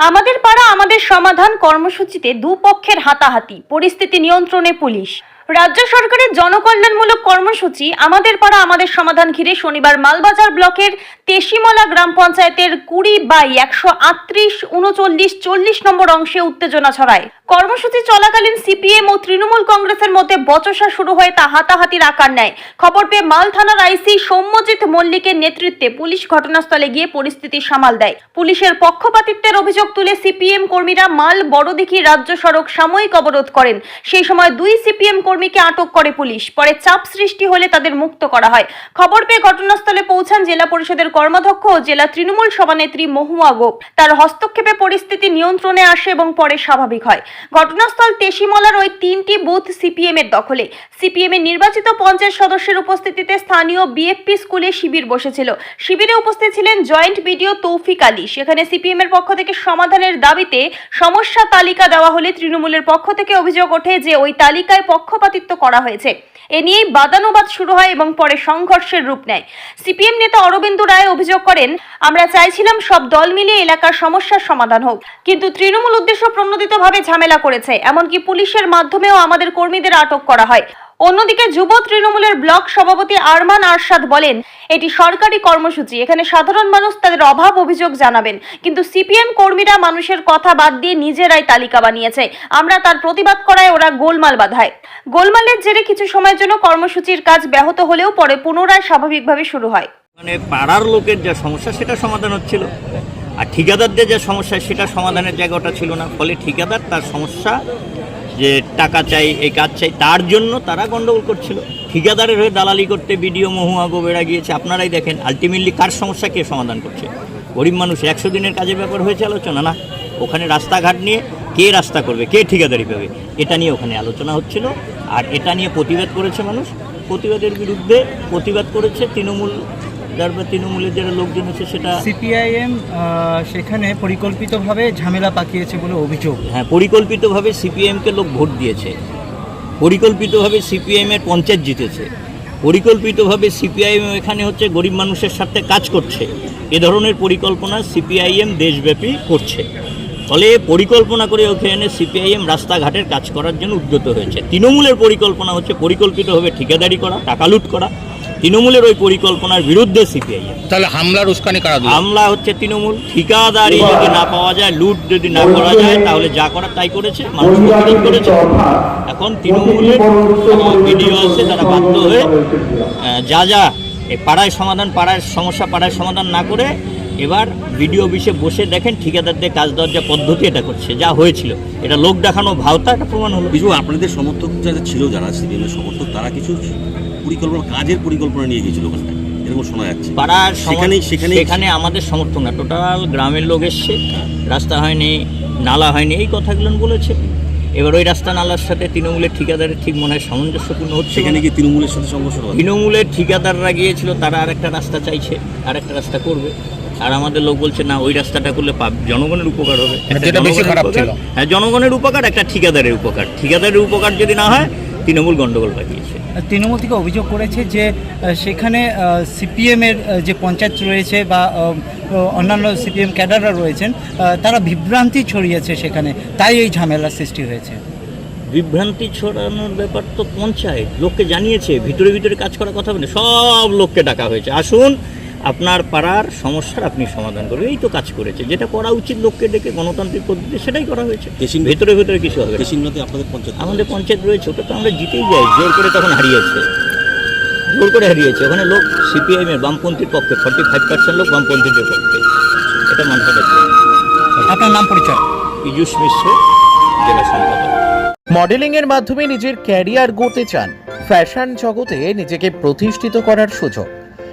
আমাদের পাড়া আমাদের সমাধান কর্মসূচিতে দুপক্ষের হাতাহাতি। পরিস্থিতি নিয়ন্ত্রণে পুলিশ। রাজ্য সরকারের জনকল্যাণমূলক কর্মসূচি আমাদের পাড়া, আমাদের সমাধান ঘিরে শনিবার মালবাজার ব্লকের তেশিমলা গ্রাম পঞ্চায়েতের কুড়ি বাই একশো আটত্রিশ, উনচল্লিশ, চল্লিশ নম্বর অংশে উত্তেজনা ছড়ায়। কর্মসূচি চলাকালীন সিপিএম ও তৃণমূল কংগ্রেসের মধ্যে বচসা শুরু হয়ে তা হাতাহাতির আকার নেয়। খবর পেয়ে মাল থানার আইসি সৌম্যজিৎ মল্লিকের নেতৃত্বে পুলিশ ঘটনাস্থলে গিয়ে পরিস্থিতি সামাল দেয়। পুলিশের পক্ষপাতিত্বের অভিযোগ তুলে সিপিএম কর্মীরা মাল বড়দিঘি রাজ্য সড়ক সাময়িক অবরোধ করেন। সেই সময় দুই সিপিএম কর্মীকে আটক করে পুলিশ। পরে চাপ সৃষ্টি হলে তাদের মুক্ত করা হয়। খবর পেয়ে ঘটনাস্থলে পৌঁছান জেলা পরিষদের কর্মাধ্যক্ষ ও জেলা তৃণমূল সভানেত্রী মহুয়া গোপ। তার হস্তক্ষেপে পরিস্থিতি নিয়ন্ত্রণে আসে এবং পরে স্বাভাবিক হয়। ঘটনাস্থল তেশিমলার ওই তিনটি বুথ সিপিএম এর দখলে। সিপিএম এর নির্বাচিত পঞ্চায়েত সদস্যের উপস্থিতিতে স্থানীয় বিএফপি স্কুলে শিবির বসেছিল। শিবিরে উপস্থিত ছিলেন জয়েন্ট বিডিও তৌফিক আলী। সেখানে সিপিএম এর পক্ষ থেকে সমাধানের দাবিতে সমস্যা তালিকা দেওয়া হলে তৃণমূলের পক্ষ থেকে অভিযোগ ওঠে যে ওই তালিকায় পক্ষপাতিত্ব করা হয়েছে। এ নিয়েই বাদানুবাদ শুরু হয় এবং পরে সংঘর্ষের রূপ নেয়। সিপিএম নেতা অরবিন্দ রায় অভিযোগ করেন, আমরা চাইছিলাম সব দল মিলিয়ে এলাকার সমস্যার সমাধান হোক, কিন্তু তৃণমূল উদ্দেশ্য প্রণোদিতভাবে ঝামেলা করেছে, এমনকি পুলিশের মাধ্যমেও আমাদের কর্মীদের আটক করা হয়। অন্যদিকে যুব তৃণমূলের ব্লক সভাপতি আরমান আরশাদ বলেন, এটি সরকারি কর্মসূচি, এখানে সাধারণ মানুষ তাদের অভাব অভিযোগ জানাবেন। কিন্তু সিপিএম কর্মীরা মানুষের কথা বাদ দিয়ে নিজেরাই তালিকা বানিয়েছে। আমরা তার প্রতিবাদ করায় ওরা গোলমাল বাধায়। গোলমালের জেরে কিছু সময়ের জন্য কর্মসূচির কাজ ব্যাহত হলেও পরে পুনরায় স্বাভাবিকভাবে শুরু হয়। মানে পাড়ার লোকের যা সমস্যা, সেটা সমাধান হচ্ছিল। আর ঠিকাদারদের যা সমস্যা, সেটা সমাধানের জায়গাটা ছিল না। ফলে ঠিকাদার তার সমস্যা যে টাকা চাই, এই কাজ চাই, তার জন্য তারা গন্ডগোল করছিল। ঠিকাদারের হয়ে দালালি করতে বিডিও মহুয়া গোবেরা গিয়েছে। আপনারাই দেখেন আলটিমেটলি কার সমস্যা, কে সমাধান করছে? গরিব মানুষ, একশো দিনের কাজের ব্যাপার হয়েছে আলোচনা, না? ওখানে রাস্তাঘাট নিয়ে কে রাস্তা করবে, কে ঠিকাদারি পাবে? এটা নিয়ে ওখানে আলোচনা হচ্ছিল। আর এটা নিয়ে প্রতিবাদ করেছে মানুষ। প্রতিবাদের বিরুদ্ধে প্রতিবাদ করেছে তৃণমূল যার বা তৃণমূলের যারা লোকজন আছে সেটা সিপিআইএম সেখানে পরিকল্পিতভাবে ঝামেলা পাকিয়েছে বলে অভিযোগ। হ্যাঁ পরিকল্পিতভাবে সিপিএমকে লোক ভোট দিয়েছে। পরিকল্পিতভাবে সিপিএমের পঞ্চায়েত জিতেছে। পরিকল্পিতভাবে সিপিআইএম এখানে হচ্ছে গরিব মানুষের সাথে কাজ করছে। এ ধরনের পরিকল্পনা সিপিআইএম দেশব্যাপী করছে। ফলে পরিকল্পনা করে ওখানে সিপিআইএম রাস্তাঘাটের কাজ করার জন্য উদ্যত হয়েছে। তৃণমূলের পরিকল্পনা হচ্ছে পরিকল্পিতভাবে ঠিকাদারি করা টাকা লুট করা তৃণমূলের ওই পরিকল্পনার বিরুদ্ধে সিপিআইএম তাহলে হামলার উস্কানি কারা দিল? হামলা হচ্ছে তৃণমূল। ঠিকাদারি যদি না পাওয়া যায় লুট যদি না করা যায় তাহলে যা করার তাই করেছে মানুষ প্রতিরোধ করেছে। এখন তৃণমূলের ভিডিও আছে তারা বাধ্য হয়ে যা যা এই পাড়ায় সমাধান পাড়ায় সমস্যা পাড়ায় সমাধান না করে এবার ভিডিও অফিসে বসে দেখেন ঠিকাদারদের কাজ দেওয়ার যে পদ্ধতি এটা করছে যা হয়েছিল। এটা লোক দেখানো ভাওতা এটা প্রমাণ হলো। কিছু আপনাদের সমর্থক যারা ছিল যারা সিপিএমের সমর্থক তারা কিছু পরিকল্পনা কাজের পরিকল্পনা নিয়ে গিয়েছিল ওখানটায়। এরকম শোনা যাচ্ছে। পাড়ার সেখানেই- সেখানে আমাদের সমর্থন না টোটাল গ্রামের লোক এসছে। রাস্তা হয়নি নালা হয়নি এই কথাগুলো বলেছে। এবার ওই রাস্তা নালার সাথে তৃণমূলের ঠিকাদারের ঠিক মনে হয় সামঞ্জস্যপূর্ণ হচ্ছে। সেখানে কি তৃণমূলের সাথে সংঘর্ষ হয়? তৃণমূলের ঠিকাদাররা গিয়েছিল তারা আরেকটা রাস্তা চাইছে আরেকটা রাস্তা করবে। আর আমাদের লোক বলছে না ওই রাস্তাটা করলে পাব- জনগণের উপকার হবে। খারাপ হ্যাঁ জনগণের উপকার একটা ঠিকাদারের উপকার। ঠিকাদারের উপকার যদি না হয় তৃণমূল গন্ডগোল পাকিয়েছে তৃণমূল থেকে অভিযোগ করেছে যে সেখানে সিপিএমের যে পঞ্চায়েত রয়েছে বা অন্যান্য সিপিএম ক্যাডাররা রয়েছেন তারা বিভ্রান্তি ছড়িয়েছে সেখানে। তাই এই ঝামেলার সৃষ্টি হয়েছে। বিভ্রান্তি ছড়ানোর ব্যাপার তো পঞ্চায়েত। লোককে জানিয়েছে ভিতরে ভিতরে কাজ করার কথা বলে সব লোককে ডাকা হয়েছে। আসুন আপনার পাড়ার সমস্যার আপনি সমাধান করবেন। এই তো কাজ করেছে। যেটা করা উচিত লোককে ডেকে গণতান্ত্রিক পদ্ধতি সেটাই করা হয়েছে। ভেতরে ভেতরে কিছু হবে না। কেশিমনাতে আপনাদের পঞ্চায়েত আমাদের পঞ্চায়েত রয়েছে ওটা তো আমরা জিতেই যাই। জোর করে তখন হারিয়েছে। জোর করে হারিয়েছে। ওখানে লোক সিপিআইএম এর বামপন্থীর পক্ষে ফর্টি ফাইভ পার্সেন্ট লোক বামপন্থীদের পক্ষে। এটা মানতে আপনার নাম পরিচয়? পীযূষ মিশ্র জেলা সম্পাদক। মডেলিং এর মাধ্যমে নিজের ক্যারিয়ার গড়তে চান। ফ্যাশন জগতে নিজেকে প্রতিষ্ঠিত করার সুযোগ।